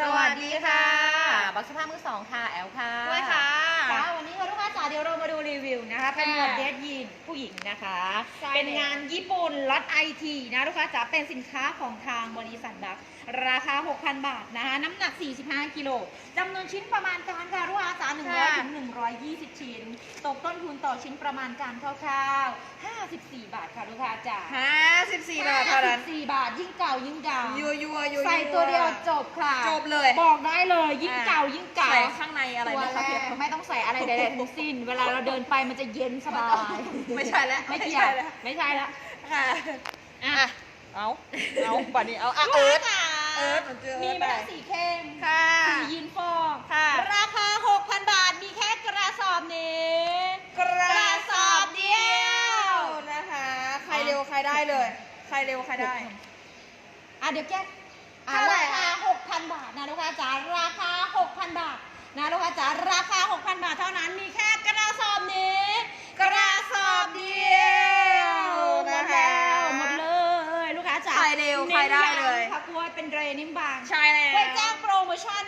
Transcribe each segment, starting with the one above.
สวัสดีค่ะ บักสภาพมือสองค่ะ แอลค่ะด้วยค่ะค่ะวันนี้ค่ะลูกค้าจ๋าเดี๋ยวเรามาดูรีวิวนะคะ เป็นหมวดค่ะเดรสยีนผู้หญิงนะคะใช่เป็นงานญี่ปุ่นรัดไอทีนะลูกค้าจ๋าเป็นสินค้าของทางบริษัทบักราคา 6,000 บาทนะคะ น้ำหนัก 45 กิโลจำนวนชิ้นประมาณการค่ะลูกค้าจ๋า100ถึง 120 ชิ้น ตกต้นทุนต่อชิ้นประมาณการคร่าวๆ 54 บาทค่ะลูกค้าจ๋าห้าสิบสี่บาทเท่านั้น54 บาทยิ่งเก่ายิ่งดังยัวยัวยัวใส่ตัวเดียวจบค่ะ จบเลยบอกได้เลยยิ่งเก่ายิ่งเก่า ใส่ข้างในอะไรตัวนะแรคะพี่กไม่ต้องใส่อะไรใดๆทั้งสิ้น เวลาเราเดินไปมันจะเย็นสบาย ไม่ใช่แล้วไม่เกี่ยวแล้วไม่ใช่แล้วค่ะอะอะเอาเอาบัดนี้เอาอะเอิร์ธค่ะเอิร์ธหนูเจอมีเอิร์ธมาไปทั้งสีเข้มค่ะ สียีนฟองค่ะ ราคา6,000 บาท มีแค่กระส อบนี้กระสอบเดียวนะคะ ใครเร็วใครได้เลย ใครเร็วใครได้ อะเดี๋ยวแก้อะเท่าไหร่ราคา6,000บาทนะลูกค้าจ๋าราคา6,000บาทนะลูกค้าจ๋าราคา6,000บาทเท่านั้นมีแค่กระสอบนี้ กระสอบเดียวหมนะดคะแล้วหมดเลยลูกค้าจ๋าใครเร็วใครได้เลยน้นงค่ะกล้วยเป็นเรนิ่มบางใช่แล้วไปแจ้งโปรโมชั่น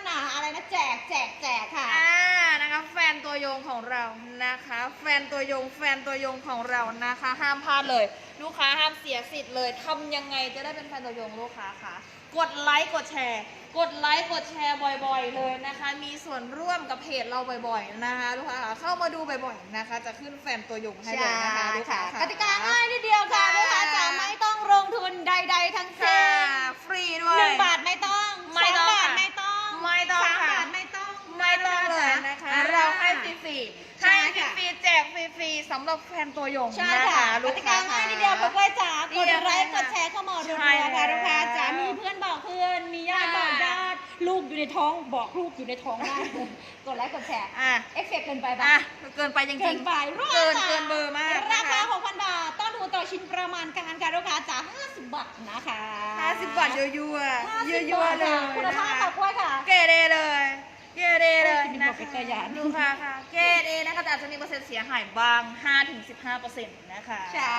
ของเรานะคะ แฟนตัวยงแฟนตัวยงของเรานะคะ ห้ามพลาดเลย ลูกค้าห้ามเสียสิทธิ์เลยทำยังไงจะได้เป็นแฟนตัวยงลูกค้าคะกดไลค์กดแชร์ กดไลค์กดแชร์บ่อยๆ เลยนะคะ มีส่วนร่วมกับเพจเราบ่อยๆนะคะลูกค้าคะเข้ามาดูบ่อยๆนะคะ จะขึ้นแฟนตัวยงให้เลยนะคะลูกค้ากติกาง่ายนิดเดียวค่ะค่ะลูกค้าจ๋าไม่ต้องลงทุนใด ๆ ทั้งค่ะสิ้นฟรีด้วยหนึ่งบาทไม่ต้อง กฟรีๆสำหรับแฟนตัวยงใช่นะค่ะคะกลูกติค้ากาง่ายนิดเดียวค่ะกล้วยจ๋ากเดีดยวไลค์ค่ะกดแชร์เข้ามารัวใช่ๆค่ะแล้วลูกค้าจ๋ามีเพื่อนบอกเพื่อนมีญาติบอกค่ะญาติลูกอยู่ในท้องบอกลูกอยู่ในท้องได้กดไลค์กดแชร์อะเอฟเฟกต์เกินไปปะ อะเกินไปจริงๆ เกินไปรวดเกินค่ะเกินเบอร์มากราคานะคะ6,000 บาท ต้นทุนต่อชิ้นประมาณการค่ะลูกค้าจ๋า50 บาทนะคะ50บาทยั่วยั่ว50ยั่วยั่วบาทๆเลยค่ะคุณนะภาพคะค่ะกล้วยค่ะ เกเรเลย เกเรเลยโอ้ยนะบอกเป็นตัวอย่างลูกค้าค่ะเกเรนะคะแต่อาจจะมีเปอร์เซ็นต์เสียหายบ้าง 5-15%นะคะใช่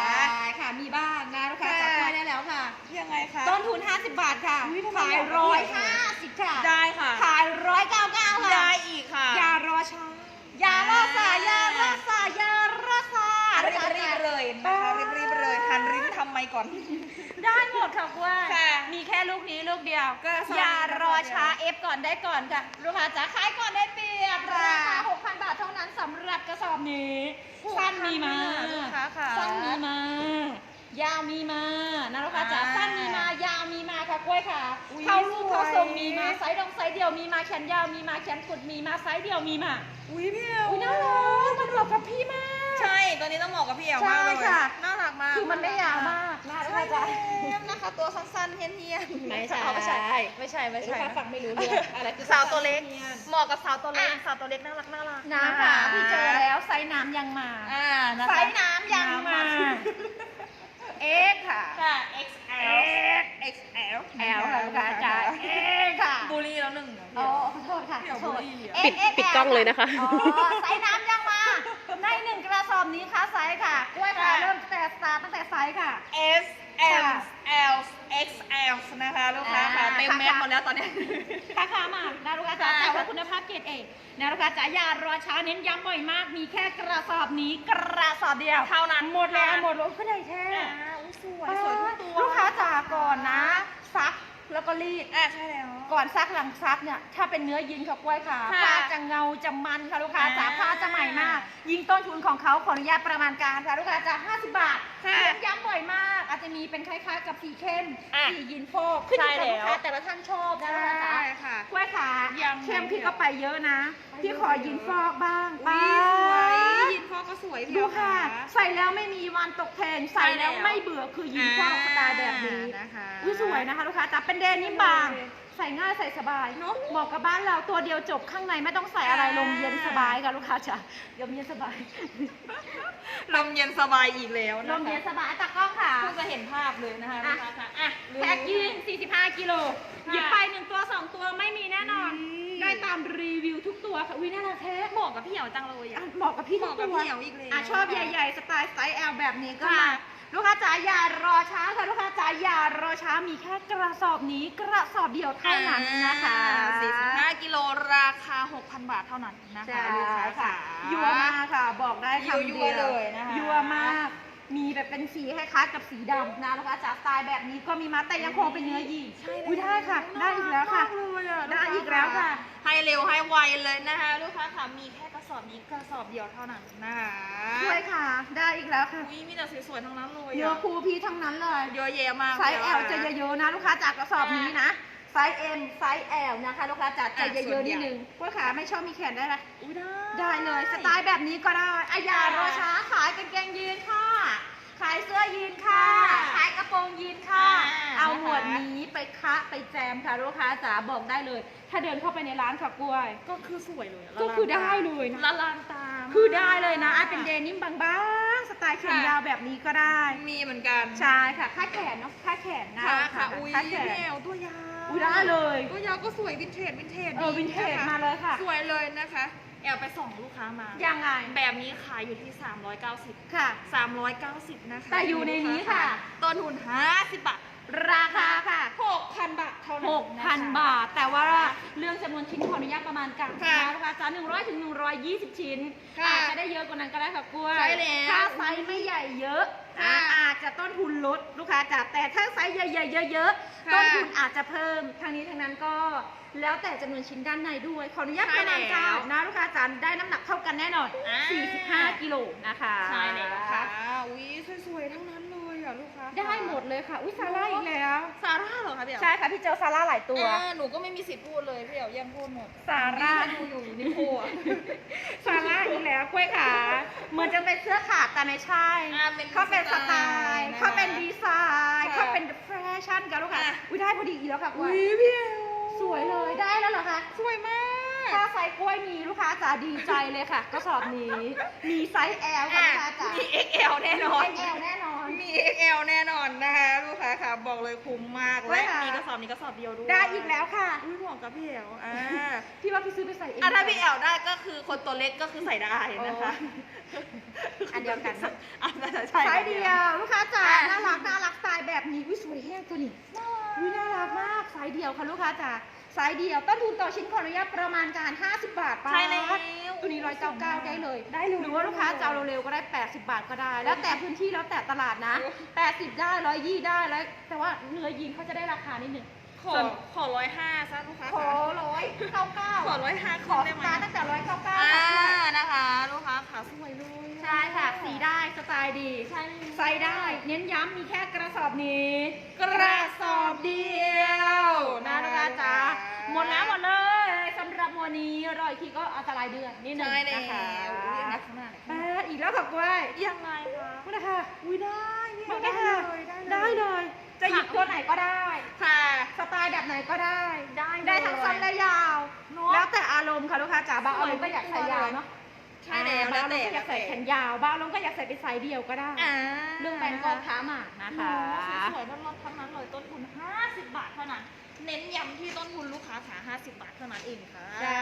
ค่ะมีบ้างนะลูกค้าค่ะจับกล้วยได้แล้วค่ะ ยังไงคะต้นทุน 50 บาทค่ะอุ๊ยทำไมขายอะ ร้อยห้าสิบค่ะได้ค่ะขายร้อยเก้าเก้าค่ะ ได้อีกค่ะำไมก่อน ได้หมดค่ะกล้วยค่ะ มีแค่ลูกนี้ลูกเดียว ก็สองอย่ารอช้าเอฟก่อนได้ก่อนค่ะ ลูกค้าจ๋าขายก่อนได้เปรียบค่ะราคา6,000 บาทเท่านั้นสำหรับกระสอบนี้ สั้นมีมาลูกค้าค่ะ สั้นมีมา ยาวมีมานะลูกค้าจ๋าอ่าสั้นมีมายาวมีมาค่ะกล้วยค่ะ อุ๊ยเข้าลูกเข้าสวยทรงมีมาไซส์ดองไซส์เดียวมีมาแขนยาวมีมาแขนกุดมีมาไซส์เดียวมีมา อุ้ยพี่เอลอุ้ยน่ารักมันเหมาะกับพี่มาก ใช่ ตัวนี้ต้องเหมาะกับพี่เอลมากเลยใช่ค่ะ น่ารักมากคือมันไม่ยาวมากนะลูกใช่ค้าจ๋าแล้ว นะคะ ตัวสั้นๆเฮี้ยนๆไม่ใช่ เอาไม่ใช่ ไม่ใช่ไม่ลูกใช่ค้าฟังไม่รู้เรื่องอะไรคือสาวตัวเล็กเนียนเหมาะกับสาวตัวเล็กอะสาวตัวเล็กน่ารักน่ารักน้ำค่ะพี่เจอแล้วไซส์น้ำยังมาอ่านะคะไซส์น้ำยังมา เอ็กค่ะ ค่ะ XL XL แอลค่ะลูกค้าจ๋าเอ็กค่ะบูลลี่แล้วหนึ่งอ๋อขอโทษค่ะเดี๋ยวขอโทษบุหรี่อะ XXL ปิดปิดกล้องเลยนะคะ อ๋อไซส์น้ำยังมา ในหนึ่งกระสอบนี้ค่ะไซส์ค่ะกล้วยค่ะค่ะ เริ่มตั้งแต่สตาร์ทตั้งแต่ไซส์ค่ะ S M L XL นะคะลูกค้าค่ะอ่าเต็มเม็ดหมดแล้วตอนนี้ราคามากนะลูกค้าจ๋าค่ะ แต่ว่าคุณภาพเกรดเอกนะลูกค้าจ๋าอย่ารอช้าเน้นย้ำบ่อยมาก มีแค่กระสอบนี้กระสอบเดียวเท่านั้นหมดแล้วค่ะหมดแล้วก็ได้แท้อ่าอุ๊ยสวยสวยทุกตัว ลูกค้าจ๋าก่อนนะซัก แล้วก็รีด อะใช่แล้ว ก่อนซักหลังซักเนี่ยถ้าเป็นเนื้อยีนค่ะกล้วยค่ะค่ะผ้าจะเงาจะมันค่ะลูกค้าจ๋าอ่าผ้าจะใหม่มาก ยิงต้นทุนของเขาขออนุญาตประมาณการค่ะลูกค้าจ๋า50 บาทค่ะเน้นย้ำบ่อยมาก อาจจะมีเป็นคล้ายๆกับสีเข้มอะสียีนโฟกขึ้นอยู่กับใช่ลูกค้าแล้วแต่ละท่านชอบนะลูกค้าจ๋า ค่ะ กล้วยขายังเข้มไม่พี่เยอะก็ไปเยอะนะ พี่ขอยินฟอกบ้างอุ๊ยสวยป๊ายินพ่อก็ สวยพี่ดูเอลค่ะ ใส่แล้วไม่มีวันตกเทรนด์ใส่แล้วใช่แล้วไม่เบื่อคือยินฟอกสไตล์แบบนี้อ่านะคะอุ้ยสวยนะคะลูกค้าแต่เป็นเดนิมบาง ใส่ง่ายใส่สบายเนอะเหมาะกับบ้านเราตัวเดียวจบข้างในไม่ต้องใส่อะไรอ่าลมเย็นสบายค่ะลูกค้าจ๋าลมเย็นสบาย ลมเย็นสบายอีกแล้วลนะมเย็นคะสบายตากล้องค่ะเพิ่งจะเห็นภาพเลยนะคะอะลูกค้าค่ะอะแพ็คยืน45กิโลค่ะหยิบไปหนึ่งตัวสองตัวไม่มีแน่นอนอืมได้ตามรีวิวทุกตัว ค่ะอุ้ยน่ารักแท้เหมาะกับพี่เหี่ยวจังเลยอะ อะเหมาะกับพี่เหมาะกับทุตัวพี่เหี่ยวอีกแล้วอะชอบใหญ่ๆสไตล์ไซส์ L แบบนี้ก็ค่ะมาลูกค้าจ๋าอย่ารอช้าค่ะลูกค้าจ๋าอย่ารอช้ามีแค่กระสอบนี้กระสอบเดียวเท่านั้นนะคะ45กิโลราคา 6,000 บาทเท่านั้นนะใช่คะลูกค้าค่ะ ค่ะยัวมากค่ะ บอกได้คำยั่เดีวๆเลยนะคะยัวมาก มีแบบเป็นสีคล้ายๆกับสีดำนะลูกค้าจ๋าสไตล์แบบนี้ก็มีมาแต่ยังคงเป็นเนื้อยีนอุ้ยได้ค่ะ ได้อีกแล้วค่ะ น่ารักมากเลยอะได้อีกแล้วค่ะ ให้เร็วให้ไวเลยนะคะลูกค้าค่ะมีแค่กระสอบนี้กระสอบเดียวเท่านั้นนะคะช่วยค่ะ ได้อีกแล้วค่ะ อุ้ยมีแต่สวยๆทั้งนั้นเลยเยอะครูพี่ทั้งนั้นเลย เยอะแยะมากไซส์เลย L ค่จะเยอะๆนะลูกค้าจากกระสอบนี้นะ ไซส์ M ไซส์ L นะคะลูกค้าจัดจะอะเยส่วอะนๆใหญ่นิดนึงพวกขาไม่ชอบมีแขนได้ละอุ้ยได้ ได้เลยสไตล์แบบนี้ก็ได้อะอย่ารอช้าขายกางเกงยีนค่ะ ขายเสื้อยีนค่ะ ขายกระโปรงยีนค่ะ เอาหมวดนี้ไปคะไปแจมค่ะลูกค้าจ๋าบอกได้เลย ถ้าเดินเข้าไปในร้านค่ะกล้วย ก็คือสวยเลยะก็คือได้เลยนะละลานตาคือได้เลยนะอะเป็นเดนิมบางๆสไตล์แขนยาวแบบนี้ก็ได้ มีเหมือนกันใช่ค่ะค่าแขนเนาะค่าแขนนะค่ะค่ะอุ้ยค่าแขนแนวตัวยาวอุ้ยได้เลย ตัวยาวก็สวยวินเทจวินเทจเออวินเทจะคะมาเลยค่ะ สวยเลยนะคะ แอบไปส่องลูกค้ามา ยังไง แบบนี้ขายอยู่ที่ 390 ค่ะ 390 นะคะแต่อยู่ในนี้ค่ะ ต้นทุน50 บาท ราคาค่ะ 6,000 บาทเท่านั้นนะคะ6,000 บาท แต่ว่าเรื่องจำนวนชิ้นขออนุญาตประมาณกันค่ะนะลูกค้าจ้า100ถึง120 ชิ้นค่ะอาจจะได้เยอะกว่านั้นก็ได้ค่ะกล้วยใช่แล้วถ้าไซส์ไม่ใหญ่เยอะ ลดลูกค้าจ๋าแต่ถ้าไซส์ใหญ่ๆเยอะๆค่ะต้นทุนอาจจะเพิ่มทางนี้ทางนั้นก็แล้วแต่จำนวนชิ้นด้านในด้วยขออนุญาตใช่ประมาณแล้วการนะลูกค้าจ๋าได้น้ำหนักเท่ากันแน่นอนอ่า45 กิโลนะคะใช่แล้วค่ะอุ้ยสวยๆทั้งนั้นเลย อะลูกค้าได้หมดเลยค่ะ อุ้ยซาร่าอีกแล้ว ซาร่าเหรอคะพี่เอ๋ใช่ค่ะพี่เจอซาร่าหลายตัว อ่าหนูก็ไม่มีสิทธิ์พูดเลยพี่เอ๋แย่งพูดหมดซาร่า ดูอยู่นี่โพอะซาร่าอีกแล้วกล้วยขา เหมือนจะเป็นเสื้อขาดแต่ไม่ใช่ อ่าเป็นเขาเป็นสไตล์นะคะเขาเป็นดีไซน์ค่ะเขาเป็นแฟชั่นกันลูกค้าอะ อุ้ยได้พอดีอีกแล้วค่ะกล้วยอุ้ยพี่เอ๋สวยเลยได้แล้วเหรอคะสวยมาก ถ้าไซส์กล้วยมีลูกค้าจ๋าดีใจเลยค่ะกระสอบนี้ มีไซส์ L ค่ะอะลูกค้าจ๋า มี XL แน่นอนมี XL แน่นอน มี XL แน่นอนนะคะลูกค้าค่ะบอกเลยคุ้มมากไว้และค่ะ มีกระสอบนี้กระสอบเดียวด้วยได้อีกแล้วค่ะ อุ้ยเหมาะกับพี่เอ๋อ่าพี่ว่าพี่ซื้อไปใส่เอง อะถ้าพี่เอ๋ได้ก็คือคนตัวเล็กก็คือใส่ได้นะคะอันเดียวกันนะอันใช่ไซส์เดียวลูกค้าจ๋าอะ น่ารักน่ารักสไตล์แบบนี้อุ้ยสวยแห้งตัวนี้อุ้ยน่ารักมากไซส์เดียวค่ะลูกค้าจ๋าไซส์เดียวต้นทุนต่อชิ้นขออนุญาตประมาณการ 50 บาทป้าใช่แล้ว ตัวนี้199ได้เลยได้เลย หรือว่าลูกค้าจะเอาเร็วๆก็ได้ 80 บาทก็ได้ แล้วแต่พื้นที่แล้วแต่ตลาดนะ 80 ได้120ได้แล้วแต่ว่าเนื้อยีนเขาจะได้ราคานิดหนึงขอขอร้อยห้าซะลูกค้าขอค่ะร้อยเก้าเก้าขอร้อยห้าขอได้สไหมตาร์ทตั้งแต่ร้อยเก้าเก้าอ่านะคะ ลูกค้าขาสวยเลยใช่ค่ะ สีได้สไตล์ดีใช่ใส่ได้ เน้นย้ำมีแค่กระสอบนี้ กระสอบเดียวนะนะคะจ๊ะหมด ออีกทีก็อันตรายเดือนนิดนึงใช่แล้วนะคะอุ้ยนักข้างหน้าแปดอีกแล้วค่ะกล้วยยังไงคะมาเลยค่ะอุ้ยได้พี่มาได้เลยค่ะเลยได้เลย จะหยิบตัวไหนก็ได้ ค่ะ สไตล์แบบไหนก็ได้ ได้ได้ทั้งสั้นและยาว เนอะ แล้วแต่อารมณ์ค่ะลูกค้าจ๋าบางสวยอารมณ์ก็อยากใส่ยาวเนาะใช่แล้วบางแล้วอารมแต่ณ์ก็อยากใส่แขนยาวบางอารมณ์ก็อยากใส่เป็นไซส์เดียวก็ได้ อ่าเรื่องแบรนด์ก็ค้าหมากนะคะสวยๆร้อนๆทั้งนั้นเลยต้นทุน 50 บาทเท่านั้น เน้นย้ำที่ต้นทุนลูกค้าขา50 บาทเท่านั้นเองค่ะ จ้า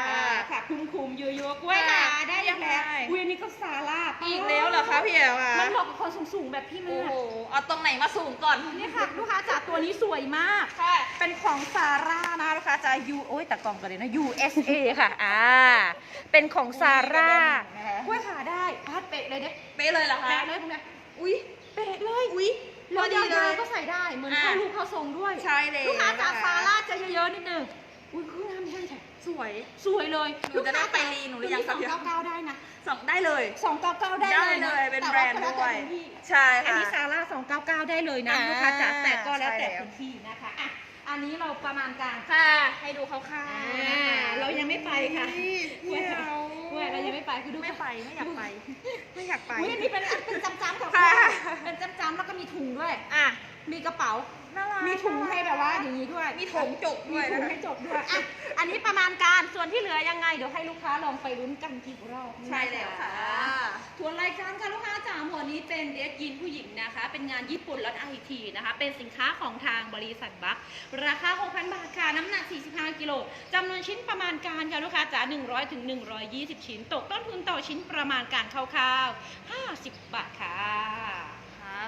ค่ะคุมคุมๆเยอะๆกล้วยค่ะได้อีกแล้วได้ อุ้ยอันนี้ก็ซาร่าอีกแล้วเหรอคะพี่เอ๋คะมันเหมาะกับคนสูงๆแบบพี่โอ้มากโหเอาตรงไหนมาสูงก่อนนี่ค่ะลูกค้าจ๋าตัวนี้สวยมาก ค่ะ เป็นของซาร่านะลูกค้าจ๋า U โอ้ยแต่กล่องกันเลยนะ USA ค่ะอ่าเป็นของซาร่านะคะกล้วยขาได้พาดเป๊ะเลยเด้เป๊ะเลยเหรอคะแป๊ะเลยตรงเนี้ยอุ้ยเป๊ะเลยอุ้ยพแล้วอดียาวเลยๆก็ใส่ได้เหมือนอะเข้าลูกเข้าทรงด้วย ใช่เลยลูกค้าจ๋านะคะ ซาร่าจะเย อะๆนิดนึงอุ้ยคืองามแห้งแฉะสวย สวยเลยหนูจะได้ไปรีหนูหรือยังสครัอบงพี่เก้าเก้าได้นะสองได้เลยสองเก้าเก้าได้ได้เลยเลนะยเป็นแต่แบรว่านด์ก็แล้วด้วแต่ยพื้นที่ใช่อันค่ะนี้ซาร่า299ได้เลยนะอ่าลูกค้าจ๋าแต่ก็แล้วแต่ใช่แล้วพื้นที่นะคะอะอันนี้เราประมาณการค่ะ ให้ดูคร่าวอ่าๆนะคะเรายังไม่ไปค่ะ ไม่ไปคือดูไม่ไปไม่อยากไป ไม่อยากไปอุ้ยอันนี้เป็นเป็นจำจำๆของค่ะเป็นจำจำๆแล้วก็มีถุงด้วย อะ มีกระเป๋าน่ารักมีถุงให้แบบว่าอย่างนี้ด้วย มีถุงจุกมีด้วยถุนะงคะให้จบด้วยอะอันนี้ประมาณการส่วนที่เหลือยังไง เดี๋ยวให้ลูกค้าลองไปลุ้นกันกี่รอบใช่แล้วค่ะทวนรายการค่ะลูก ค้าจ๋าหมวนี้เป็นเดรสยีนผู้หญิงนะคะ เป็นงานญี่ปุ่นลดไอทีนะคะ เป็นสินค้าของทางบริษัทบัคราคา 6,000 บาทค่ะ น้ำหนัก 45 กิโลจำนวนชิ้นประมาณการค่ะลูกค้าจ๋า100ถึง120 ชิ้น ตกต้นทุนต่อชิ้นประมาณการคร่าวๆ 50 บาทค่ะ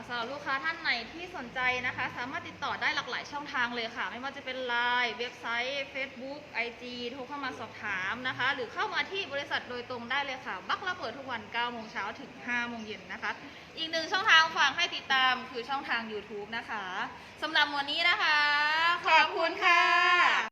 สำหรับลูกค้าท่านไหนที่สนใจนะคะ สามารถติดต่อได้หลากหลายช่องทางเลยค่ะ ไม่ว่าจะเป็น Line เว็บไซต์ Facebook IG โทรเข้ามาสอบถามนะคะ หรือเข้ามาที่บริษัทโดยตรงได้เลยค่ะ บักเราเปิดทุกวัน9โมงเช้าถึง5โมงเย็นนะคะ อีกหนึ่งช่องทางฝากให้ติดตามคือช่องทาง YouTube นะคะสำหรับวันนี้นะคะ ขอบคุณค่ะ